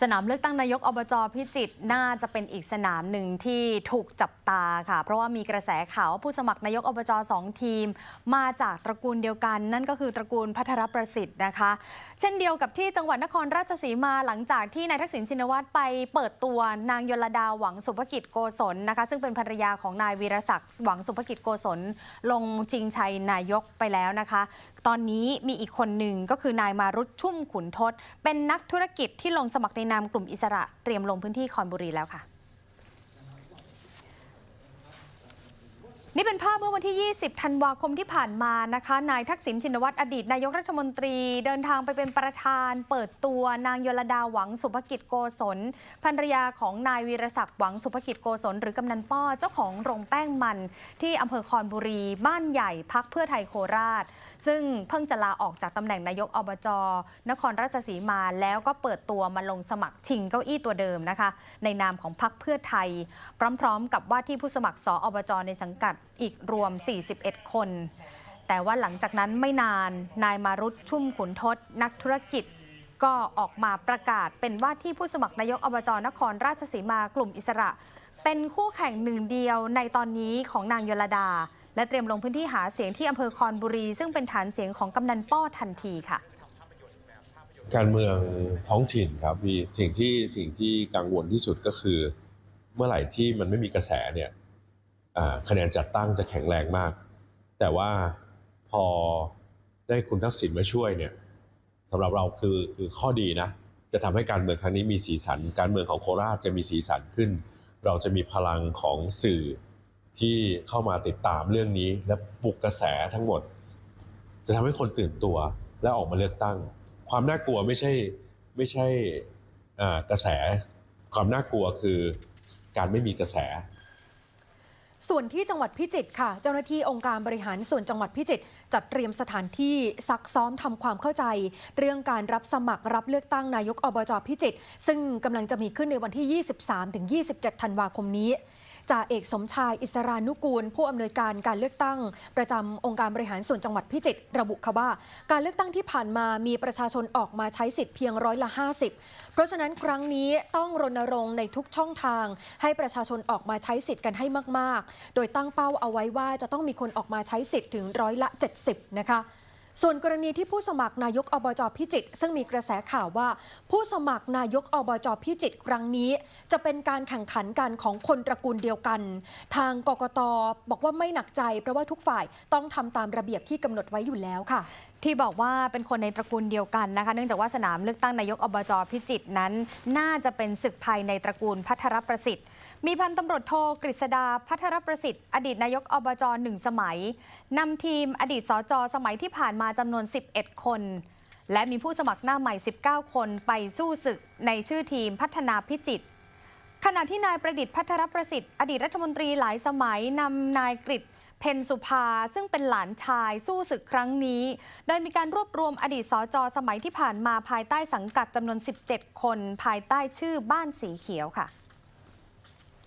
สนามเลือกตั้งนายกอบจพิจิตรน่าจะเป็นอีกสนามหนึ่งที่ถูกจับตาค่ะ เพราะว่ามีกระแสข่าวว่าผู้สมัครนายกอบจสองทีม มาจากตระกูลเดียวกัน นั่นก็คือตระกูลพัทรประสิทธิ์นะคะ เช่นเดียวกับที่จังหวัดนครราชสีมาหลังจากที่นายทักษิณชินวัตรไปเปิดตัวนางยลดาหวังสุภกิจโกศลนะคะ ซึ่งเป็นภรรยาของนายวีรศักดิ์หวังสุภกิจโกศลลงชิงชัยนายกไปแล้วนะคะ ตอนนี้มีอีกคนหนึ่งก็คือนายมารุตชุ่มขุนทศเป็นนักธุรกิจที่ลงสมัครในนามกลุ่มอิสระเตรียมลงพื้นที่คอนบุรีแล้วค่ะ นี่เป็นภาพเมื่อวันที่ 20 ธันวาคมที่ผ่านมานะคะ นายทักษิณชินวัตรอดีต นายกรัฐมนตรีเดินทางไปเป็นประธาน เปิดตัวนางยลดาหวังสุภกิจโกศลภรรยาของนายวีรศักดิ์หวังสุภกิจโกศลหรือกำนันป้อเจ้าของโรงแป้งมัน ที่อำเภอคอนบุรี บ้านใหญ่พักเพื่อไทยโคราชซึ่งเพิ่งจะลาออกจากตำแหน่งนายกอบจนครราชสีมาแล้วก็เปิดตัวมาลงสมัครชิงเก้าอี้ตัวเดิมนะคะ ในนามของพักเพื่อไทย พร้อมๆ กับว่าที่ผู้สมัครสออบจในสังกัดอีกรวม 41 คน แต่ว่าหลังจากนั้นไม่นานนายมารุตชุ่มขุนทศนักธุรกิจก็ออกมาประกาศเป็นว่าที่ผู้สมัครนายกอบจนครราชสีมากลุ่มอิสระ เป็นคู่แข่งหนึ่งเดียวในตอนนี้ของนางยลดา และเตรียมลงพื้นที่หาเสียงที่อำเภอคอนบุรี ซึ่งเป็นฐานเสียงของกำนันป้อทันทีค่ะ การเมืองท้องถิ่นครับพี่สิ่งที่สิ่งที่กังวลที่สุดก็คือ เมื่อไหร่ที่มันไม่มีกระแสเนี่ยคะแนนจัดตั้งจะแข็งแรงมาก แต่ว่าพอได้คุณทักษิณมาช่วยเนี่ยสำหรับเราคือคือข้อดีนะ จะทำให้การเมืองครั้งนี้มีสีสัน การเมืองของโคราชจะมีสีสันขึ้น เราจะมีพลังของสื่อ ที่เข้ามาติดตามเรื่องนี้ และปลุกกระแสทั้งหมด จะทำให้คนตื่นตัวและออกมาเลือกตั้ง ความน่ากลัวไม่ใช่ไม่ใช่กระแส ความน่ากลัวคือการไม่มีกระแสส่วนที่จังหวัดพิจิตรค่ะ เจ้าหน้าที่องค์การบริหารส่วนจังหวัดพิจิตรจัดเตรียมสถานที่ซักซ้อมทำความเข้าใจ เรื่องการรับสมัครรับเลือกตั้งนายกอบจพิจิตรซึ่งกำลังจะมีขึ้นในวันที่ 23-27 ธันวาคมนี้ จ่าเอกสมชายอิสรานุกูล ผู้อำนวยการการเลือกตั้ง ประจำองค์การบริหารส่วนจังหวัดพิจิตรระบุค่ะว่า การเลือกตั้งที่ผ่านมามีประชาชนออกมาใช้สิทธิ์เพียงร้อยละ 50 เพราะฉะนั้นครั้งนี้ต้องรณรงค์ในทุกช่องทาง ให้ประชาชนออกมาใช้สิทธิ์กันให้มาก ๆ โดยตั้งเป้าเอาไว้ว่าจะต้องมีคนออกมาใช้สิทธิ์ถึงร้อยละ 70 นะคะ ส่วนกรณีที่ผู้สมัครนายกอบจพิจิตรซึ่งมีกระแสข่าวว่า ผู้สมัครนายกอบจพิจิตรครั้งนี้ จะเป็นการแข่งขันกันของคนตระกูลเดียวกัน ทางกกตบอกว่าไม่หนักใจ เพราะว่าทุกฝ่ายต้องทำตามระเบียบที่กำหนดไว้อยู่แล้วค่ะ ที่บอกว่าเป็นคนในตระกูลเดียวกันนะคะ เนื่องจากว่าสนามเลือกตั้งนายกอบจพิจิตรนั้น น่าจะเป็นศึกภายในตระกูลพัทรประสิทธิ์ มีพันตำรวจโทกฤษดาพัทรประสิทธิ์อดีตนายกอบจหนึ่งสมัยนำทีมอดีตสจสมัยที่ผ่านมาจำนวน 11 คน และมีผู้สมัครหน้าใหม่ 19 คนไปสู้ศึกในชื่อทีมพัฒนาพิจิตรขณะที่นายประดิษฐ์พัทรประสิทธิ์อดีตรัฐมนตรีหลายสมัยนำนายกฤษเพนสุภา ซึ่งเป็นหลานชายสู้ศึกครั้งนี้ โดยมีการรวบรวมอดีตสจสมัยที่ผ่านมาภายใต้สังกัดจำนวน 17 คน ภายใต้ชื่อบ้านสีเขียวค่ะ